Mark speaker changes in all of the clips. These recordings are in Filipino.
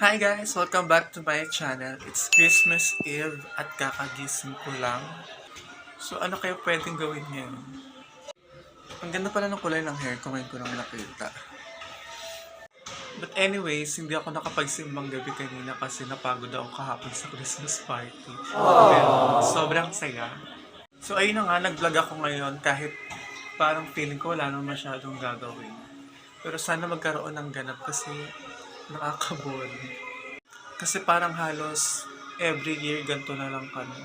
Speaker 1: Hi guys! Welcome back to my channel. It's Christmas Eve at kakagising ko lang. So ano kayo pwedeng gawin ngayon? Ang ganda pala ng kulay ng hair ko ngayon ko lang nakita. But anyways, hindi ako nakapagsimbang gabi kanina kasi napagod ako kahapon sa Christmas party. Pero sobrang saya. So ayun na nga, nag-vlog ako ngayon kahit parang feeling ko wala nang masyadong gagawin. Pero sana magkaroon ng ganap kasi nakaka-bore. Kasi parang halos every year ganito na lang kami.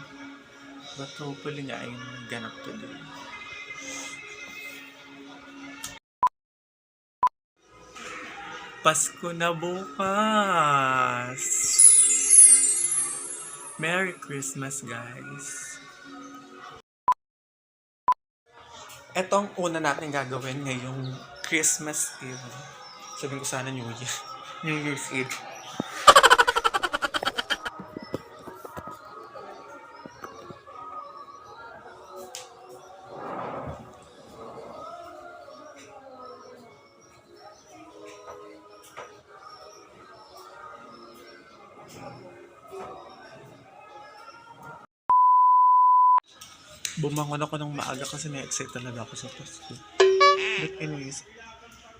Speaker 1: But hopefully nga ay ganap today. Pasko na bukas! Merry Christmas, guys! Ito ang una natin gagawin ngayong Christmas Eve. Sabihin ko sana New Year. New Year's Eve. Bumangon ako ng maaga kasi na-excite talaga ako sa Pasko. But anyways,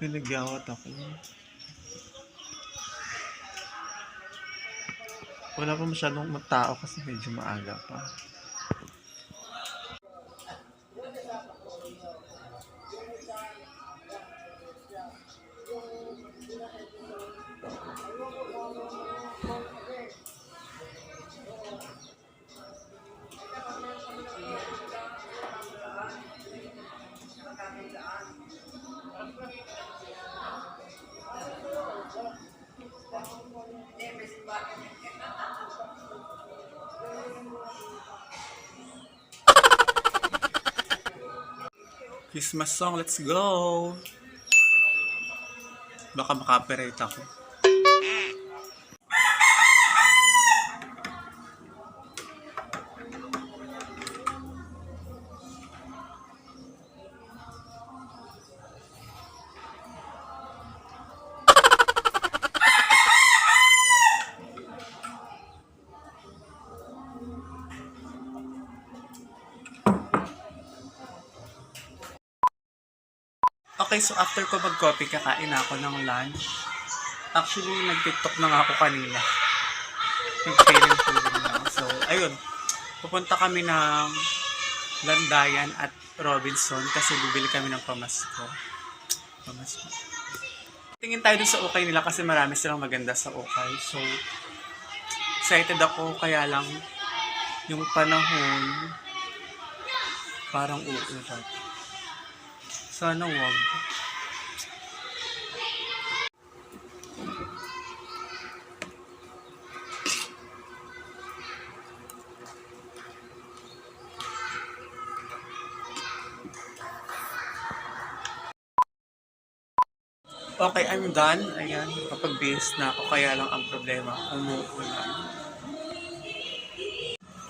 Speaker 1: pinagyawat ako. Wala pa masyadong tao kasi medyo maaga pa. Christmas song, let's go! Baka makaperate ako. Okay, so after ko mag-coffee, kakain na ako ng lunch. Actually, nag-tiktok na nga ako kanina. Nag-feeling feeling lang. So, ayun. Pupunta kami ng Landayan at Robinson kasi bibili kami ng pamasko. Pamasko. Tingin tayo dun sa ukay nila kasi marami silang maganda sa ukay. So, excited ako kaya lang yung panahon parang uulat. Sana wag. Okay, I'm done. Ayan, kapag-base na ako. Kaya lang ang problema, umuulan.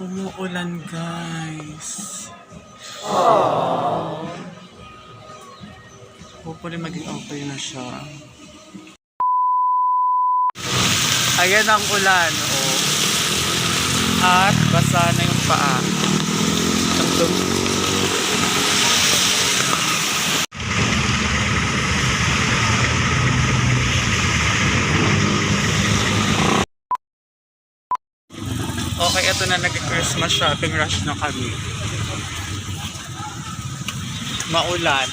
Speaker 1: Umuulan, guys. Hopefully maging okay na siya. Ayan ang ulan, oh. At basa na yung paa. Dum- Okay, ito na nag-Christmas shopping rush na kami. Maulan.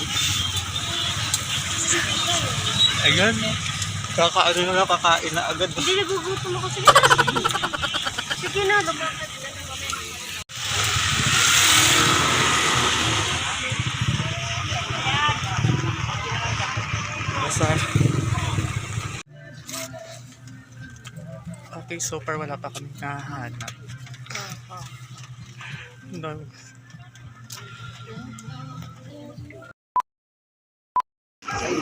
Speaker 1: Ayan. Kakaano na lang, kakain na agad.
Speaker 2: Hindi nagugutom ako. Sige na. Sige na. Lumakad na.
Speaker 1: Okay, so far wala pa kami nahanap. Ang dami.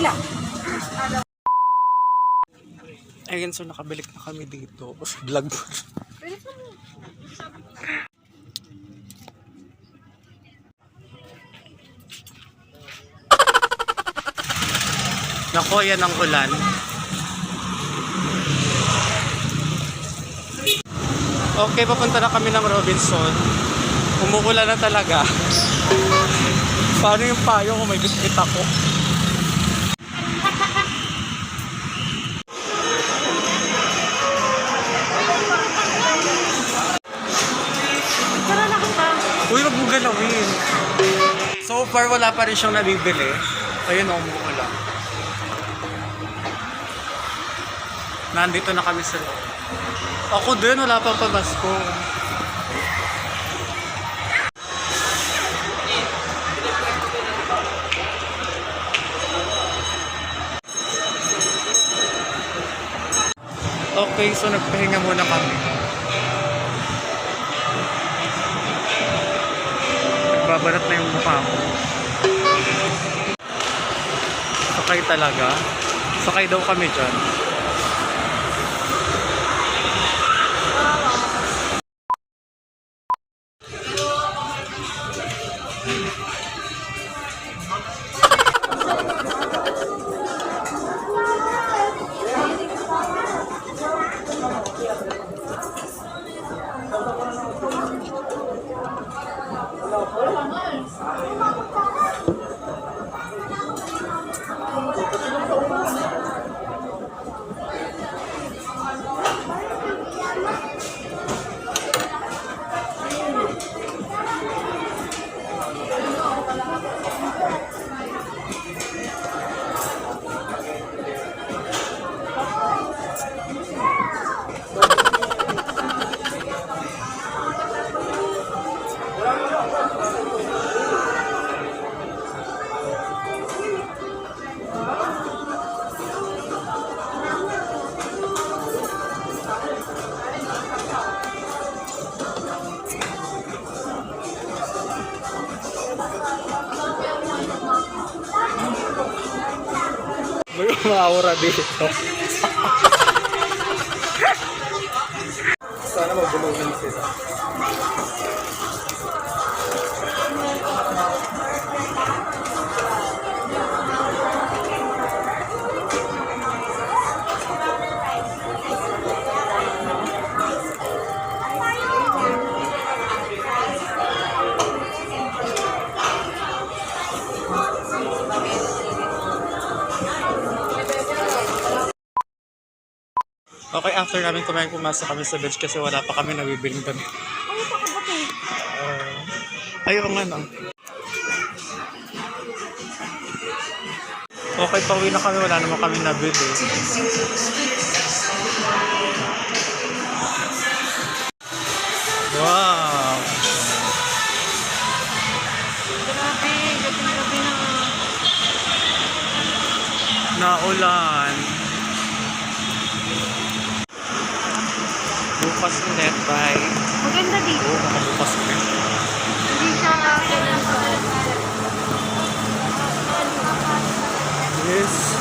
Speaker 2: Ilan?
Speaker 1: Ayun, so nakabalik na kami dito. Vlog mo. Nako, yan ang ulan. Okay, papunta na kami ng Robinson. Umuulan na talaga. Paano yung payo kung may biskit ako? Far, wala pa rin siyang nabibili. Ayun, umuulan. Nandito na kami sa loob. Ako din, wala pang pamasko. Okay, so nagpahinga muna kami. Nagbabalat na yung mukha ko. Sakay talaga. Sakay daw kami dyan. May umaura dito. Sana magbulungan sila. Okay, after namin kumain, pumasok kami sa beach kasi wala pa kami nabibiling damit.
Speaker 2: Ano pa ka ba
Speaker 1: Uh, ayun nga no. Okay, pauwi na kami. Wala naman kami nabili. Wow!
Speaker 2: Grabe, gabi na gabi na.
Speaker 1: Naulan. bukas ulit. Bye.
Speaker 2: Maganda dito.
Speaker 1: Oo, makabukas ulit. Hindi siya Yes.